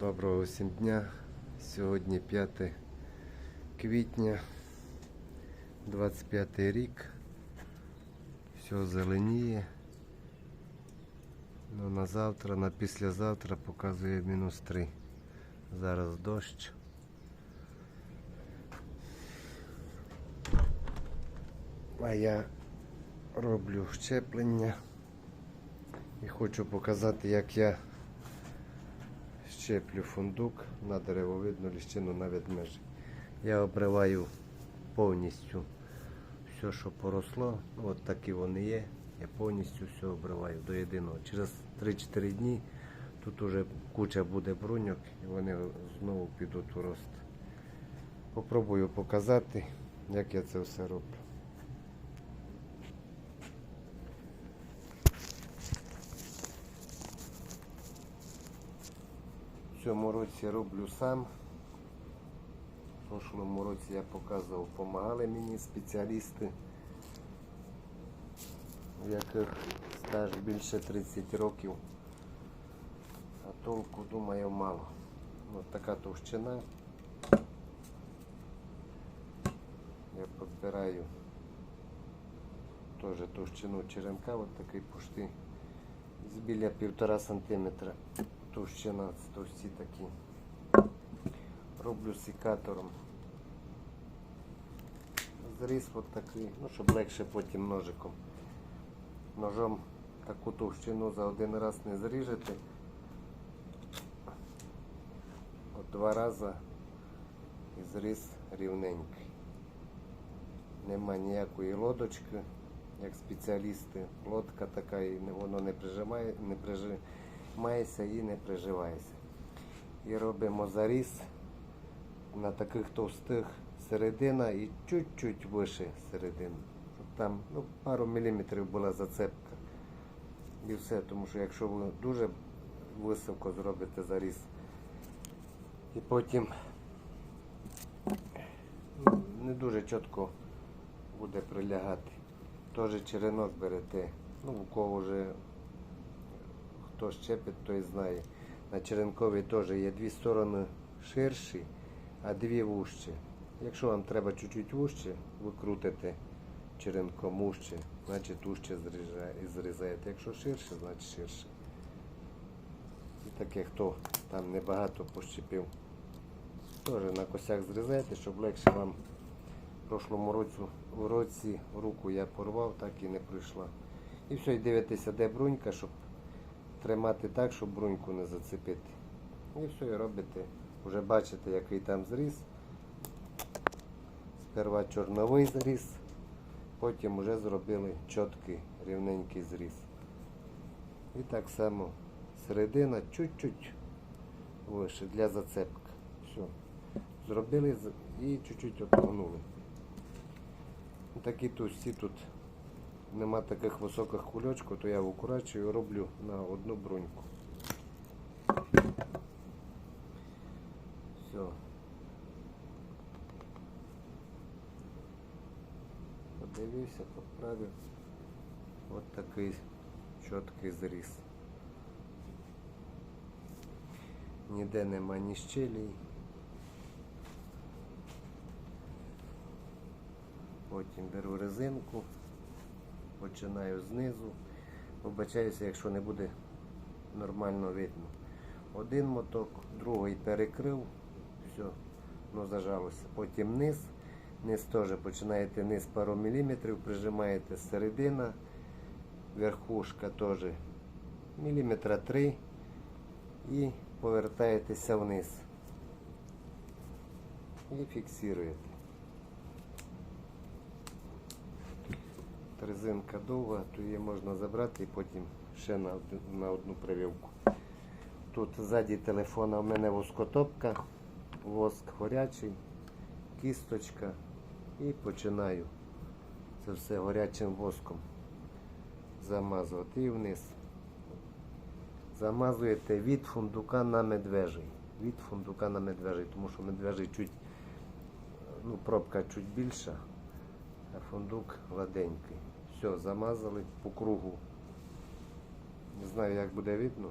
Доброго усім дня. Сьогодні 5 квітня, 25 рік. Все зеленіє. Ну, на завтра, на післязавтра показує мінус 3. Зараз дощ. А я роблю щеплення і хочу показати, як я щеплю фундук на деревовидну ліщину на ведмежі. Я обриваю повністю все, що поросло. От такі вони є. Я повністю все обриваю до єдиного. Через 3-4 дні тут уже куча буде бруньок і вони знову підуть у рост. Попробую показати, як я це все роблю. В цьому році роблю сам. В прошлому році я показував, допомагали мені спеціалісти, в яких стаж більше 30 років. А толку, думаю, мало. Ось така товщина. Я підбираю теж товщину черенка, от такий пошти з біля півтора сантиметра товщина, товсті такі. Роблю секатором. Зріз от такий, ну щоб легше потім ножиком. Ножом таку товщину за один раз не зріжете. От два рази і зріз рівненький. Нема ніякої лодочки, як спеціалісти. Лодка така і воно не прижимає, не прижимається і не приживається. І робимо заріз на таких товстих середина і чуть-чуть вище середина. Там ну, пару міліметрів була зацепка. І все, тому що якщо ви дуже високо зробите заріз, і потім не дуже чітко буде прилягати. Теж черенок берете. Ну, у кого вже хто щепить, той знає. На черенковій теж є дві сторони ширші, а дві вужчі. Якщо вам треба чуть-чуть вужче, ви крутите черенком вужче, значить вужче зрізаєте. Якщо ширше, значить ширше. І таке, хто там небагато пощепив, теж на косяк зрізаєте, щоб легше вам в прошлому році, в році руку я порвав, так і не прийшла. І все, і дивитеся, де брунька, щоб тримати так, щоб бруньку не зацепити. І все, і робите. Вже бачите, який там зріз. Сперва чорновий зріз, потім вже зробили чіткий рівненький зріз. І так само середина чуть-чуть вище для зацепки. Все. Зробили і чуть-чуть обтягнули. Такі тусті тут нема таких високих кульочків, то я укорачую і роблю на одну бруньку. Все. Подивився, поправив. От такий чіткий зріз. Ніде нема ні щелій. Потім беру резинку, починаю знизу. Вибачаюся, якщо не буде нормально видно. Один моток, другий перекрив, все, ну зажалося. Потім низ, низ теж починаєте низ пару міліметрів, прижимаєте середина, верхушка теж міліметра три і повертаєтеся вниз. І фіксуєте. Резинка довга, то її можна забрати і потім ще на, од- на одну прививку. Тут ззаді телефона в мене воскотопка, воск горячий, кісточка і починаю це все горячим воском замазувати і вниз. Замазуєте від фундука на медвежий. Від фундука на медвежий, тому що медвежий чуть, ну, пробка чуть більша, фундук гладенький. Все, замазали по кругу. Не знаю, як буде видно.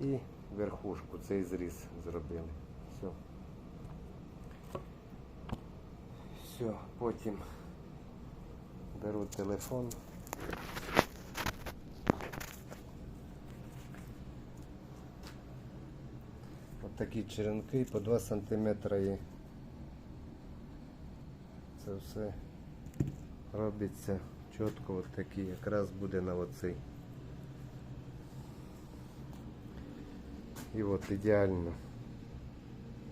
І верхушку, цей зріз зробили. Все. Все, потім беру телефон. От такі черенки по 2 см. Це все робиться чітко, от такі, якраз буде на оцей. І от ідеально.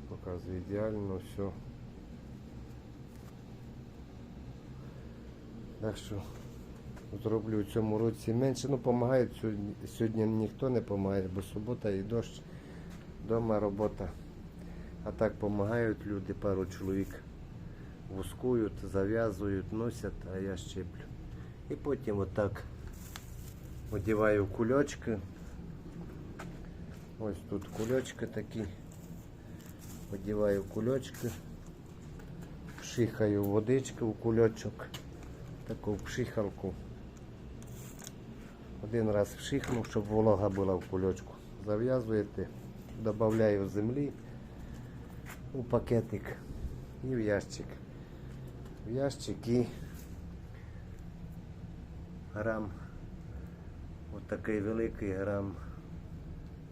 Показує ідеально все. Так що зроблю у цьому році менше. Ну, допомагають сьогодні, ніхто не допомагає, бо субота і дощ, вдома робота. А так допомагають люди, пару чоловік вускують, зав'язують, носять, а я щеплю. І потім отак одіваю кульочки. Ось тут кульочки такі. Одіваю кульочки, пшихаю водички в кульочок, таку пшихалку. Один раз вшихнув, щоб волога була в кульочку. Зав'язуєте, додаю землі у пакетик і в ящик. В ящик грам. Ось такий великий грам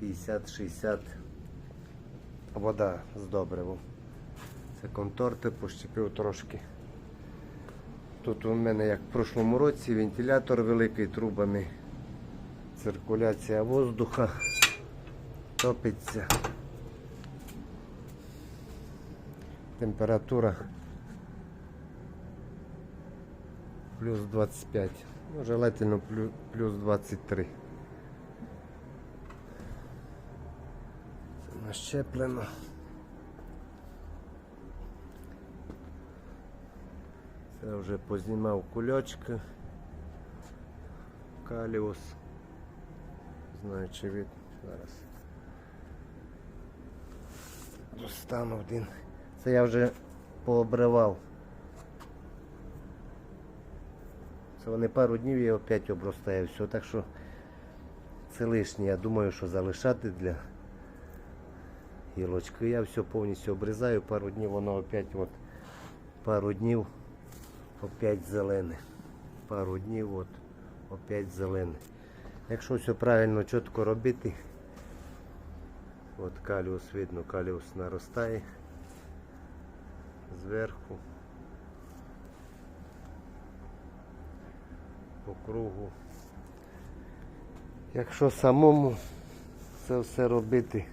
50-60 вода з добривом. Це конторти пощепив трошки. Тут у мене, як в прошлому році, вентилятор великий трубами, циркуляція воздуха, топиться. Температура плюс 25. Ну, желательно плюс 23. Це нащеплено. Це вже познімав кульочки. Каліус. Знаю, чи від зараз. Достану один. Це я вже пообривав. Це вони пару днів і опять обростає все. Так що це лишнє. Я думаю, що залишати для гілочки. Я все повністю обрізаю, пару днів воно опять от пару днів опять зелене. Пару днів от опять зелене. Якщо все правильно чітко робити, от каліус видно, каліус наростає зверху. По кругу. Якщо самому це все робити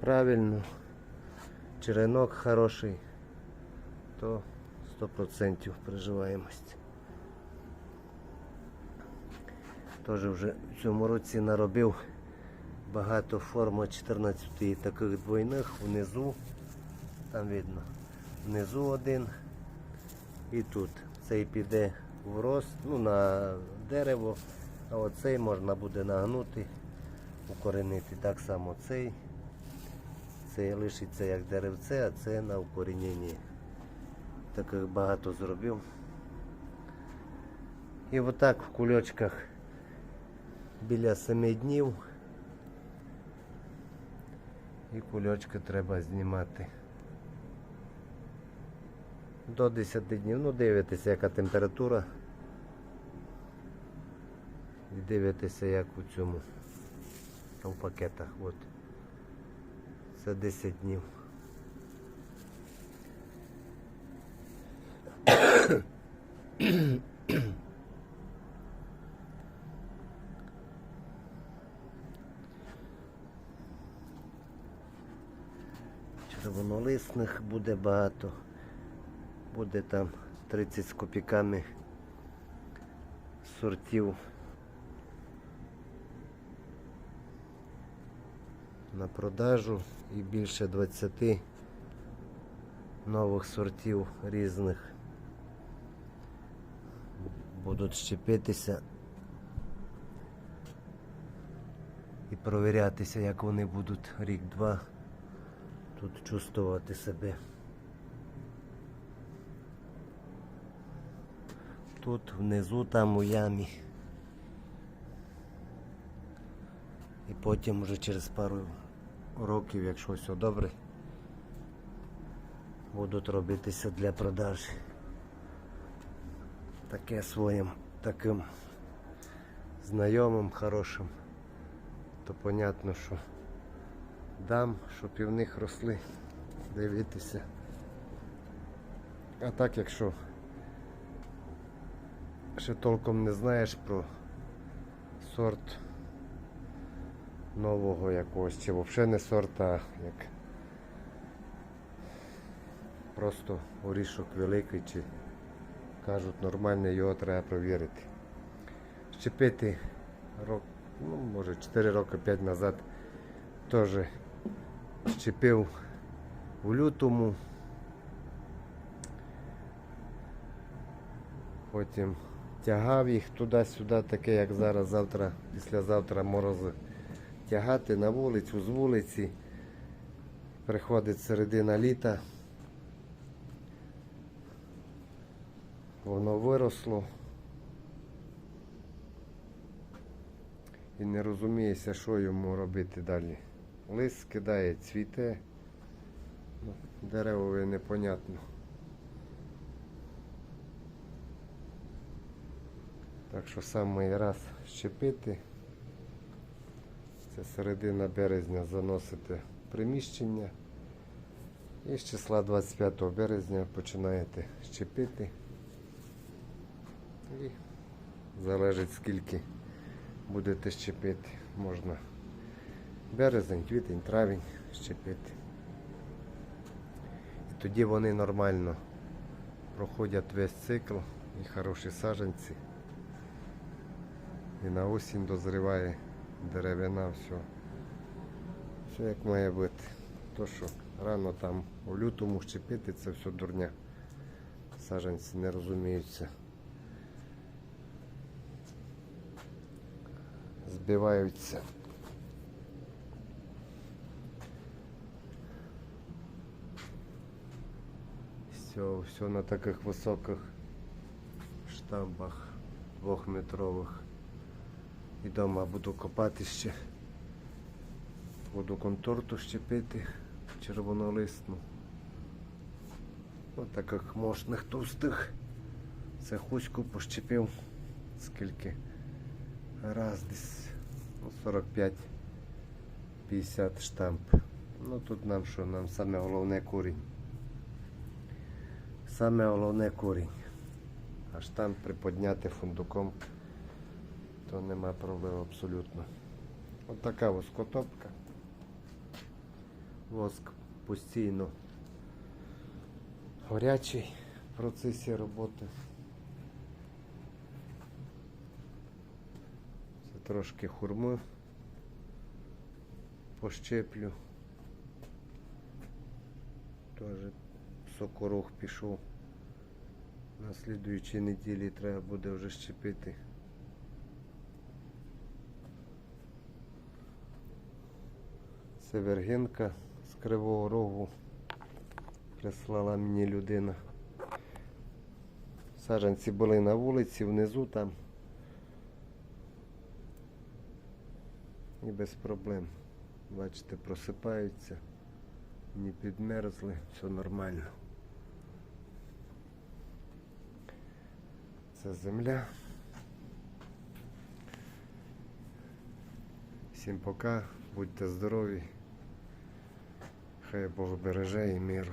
правильно, черенок хороший, то 100% приживаємость. Теж вже в цьому році наробив багато форм 14 таких двойних внизу, там видно, внизу один і тут. Цей піде в рост, ну, на дерево, а оцей можна буде нагнути, укоренити. Так само цей. Цей лишиться як деревце, а це на укоріненні. Таких багато зробив. І отак в кульочках біля 7 днів. І кульочки треба знімати. До 10 днів. Ну, дивитеся, яка температура. І дивитеся, як у цьому. В пакетах. От. Це 10 днів. Червонолисних буде багато. Буде там 30 з копійками сортів. На продажу. І більше 20 нових сортів різних. Будуть щепитися і провірятися, як вони будуть рік-два тут чувствувати себе. Тут внизу там у ямі. І потім вже через пару років, якщо все добре, будуть робитися для продажі. Таке своїм таким знайомим хорошим, то понятно, що дам, щоб і в них росли, дивитися. А так, якщо ще толком не знаєш про сорт нового якогось, чи взагалі не сорт, а як просто орішок великий, чи кажуть нормальний, його треба провірити. Щепити рок, ну може 4 роки 5 назад теж щепив в лютому. Потім тягав їх туди-сюди, таке як зараз, завтра, післязавтра морози. Тягати на вулицю, з вулиці. Приходить середина літа. Воно виросло. І не розумієшся, що йому робити далі. Лист кидає, цвіте. Ну, Деревові непонятно. Так що самий раз щепити. Це середина березня заносите приміщення. І з числа 25 березня починаєте щепити. І залежить скільки будете щепити. Можна березень, квітень, травень щепити. І тоді вони нормально проходять весь цикл і хороші саджанці. І на осінь дозріває деревина, все. Все як має бути. То що рано там у лютому щепити, це все дурня. Саджанці не розуміються. Збиваються. Все, все на таких високих штамбах двохметрових. І дома буду копати ще. Буду конторту щепити червонолисну. Ось таких мощних товстих. Це хуську пощепив. Скільки? Раз десь ну, 45-50 штамп. Ну тут нам що, нам саме головне корінь. Саме головне корінь. А штамп приподняти фундуком то нема проблем абсолютно. От така воскотопка. Воск постійно горячий в процесі роботи. Це трошки хурми пощеплю. Теж сокорох пішов. На слідуючій неділі треба буде вже щепити. Севергенка з Кривого Рогу прислала мені людина. Саджанці були на вулиці, внизу там. І без проблем. Бачите, просипаються, не підмерзли, все нормально. Це земля. Всім пока, будьте здорові. Хай Бог береже і миру.